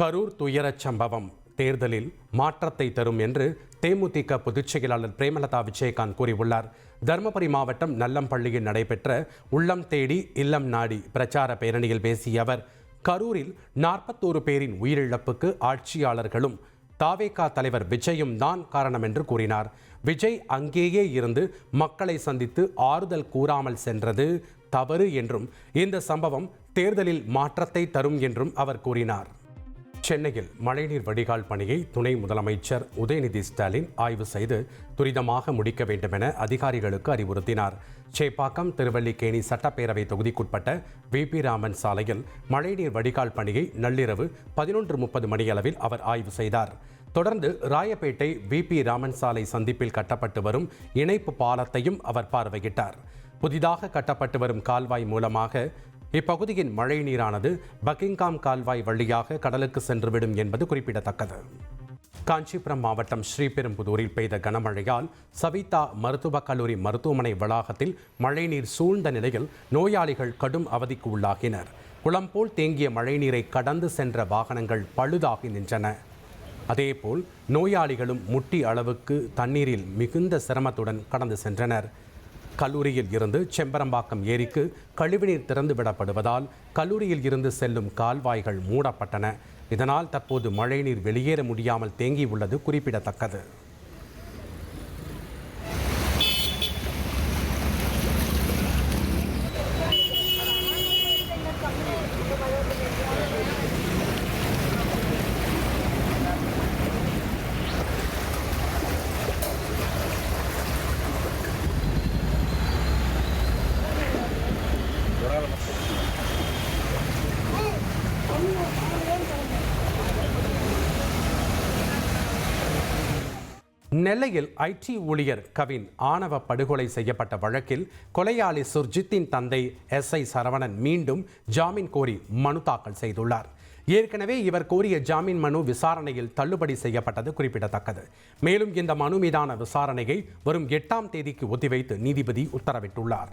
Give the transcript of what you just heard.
கரூர் துயரச் சம்பவம். தேர்தலில் மாற்றத்தை தரும் என்று தேமுதிக பொதுச் செயலாளர் பிரேமலதா விஜயகாந்த் கூறியுள்ளார். தருமபுரி மாவட்டம் நல்லம்பள்ளியில் நடைபெற்ற உள்ளம் தேடி இல்லம் நாடி பிரச்சார பேரணியில் பேசிய அவர் கரூரில் நாற்பத்தோரு பேரின் உயிரிழப்புக்கு ஆட்சியாளர்களும் தாவேகா தலைவர் விஜயும் தான் காரணம் என்று கூறினார். விஜய் அங்கேயே இருந்து மக்களை சந்தித்து ஆறுதல் கூறாமல் சென்றது தவறு என்றும் இந்த சம்பவம் தேர்தலில் மாற்றத்தை தரும் என்றும் அவர் கூறினார். சென்னையில் மழைநீர் வடிகால் பணியை துணை முதலமைச்சர் உதயநிதி ஸ்டாலின் ஆய்வு செய்து துரிதமாக முடிக்க வேண்டும் என அதிகாரிகளுக்கு அறிவுறுத்தினார். சேப்பாக்கம் திருவல்லிக்கேணி சட்டப்பேரவை தொகுதிக்குட்பட்ட வி. பி. ராமன் சாலையில் மழைநீர் வடிகால் பணியை நள்ளிரவு பதினொன்று முப்பது மணியளவில் அவர் ஆய்வு செய்தார். தொடர்ந்து ராயப்பேட்டை வி. பி. ராமன் சாலை சந்திப்பில் கட்டப்பட்டு வரும் இணைப்பு பாலத்தையும் அவர் பார்வையிட்டார். புதிதாக கட்டப்பட்டு வரும் கால்வாய் மூலமாக இப்பகுதியின் மழை நீரானது பக்கிங்காம் கால்வாய் வழியாக கடலுக்கு சென்றுவிடும் என்பது குறிப்பிடத்தக்கது. காஞ்சிபுரம் மாவட்டம் ஸ்ரீபெரும்புதூரில் பெய்த கனமழையால் சவிதா மருத்துவக் கல்லூரி மருத்துவமனை வளாகத்தில் மழைநீர் சூழ்ந்த நிலையில் நோயாளிகள் கடும் அவதிக்கு உள்ளாகினர். குளம் போல் தேங்கிய மழைநீரை கடந்து சென்ற வாகனங்கள் பழுதாகி நின்றன. அதேபோல் நோயாளிகளும் முட்டி அளவுக்கு தண்ணீரில் மிகுந்த சிரமத்துடன் கடந்து சென்றனர். கல்லூரியில் இருந்து செம்பரம்பாக்கம் ஏரிக்கு கழிவுநீர் திறந்து விடப்படுவதால் கல்லூரியில் இருந்து செல்லும் கால்வாய்கள் மூடப்பட்டன. இதனால் தற்போது மழைநீர் வெளியேற முடியாமல் தேங்கியுள்ளது குறிப்பிடத்தக்கது. நெல்லையில் ஐடி ஊழியர் கவின் ஆணவ படுகொலை செய்யப்பட்ட வழக்கில் கொலையாளி சுர்ஜித்தின் தந்தை எஸ். ஐ. சரவணன் மீண்டும் ஜாமீன் கோரி மனு தாக்கல் செய்துள்ளார். ஏற்கனவே இவர் கோரிய ஜாமீன் மனு விசாரணையில் தள்ளுபடி செய்யப்பட்டது குறிப்பிடத்தக்கது. மேலும் இந்த மனு மீதான விசாரணையை வரும் எட்டாம் தேதிக்கு ஒத்திவைத்து நீதிபதி உத்தரவிட்டுள்ளார்.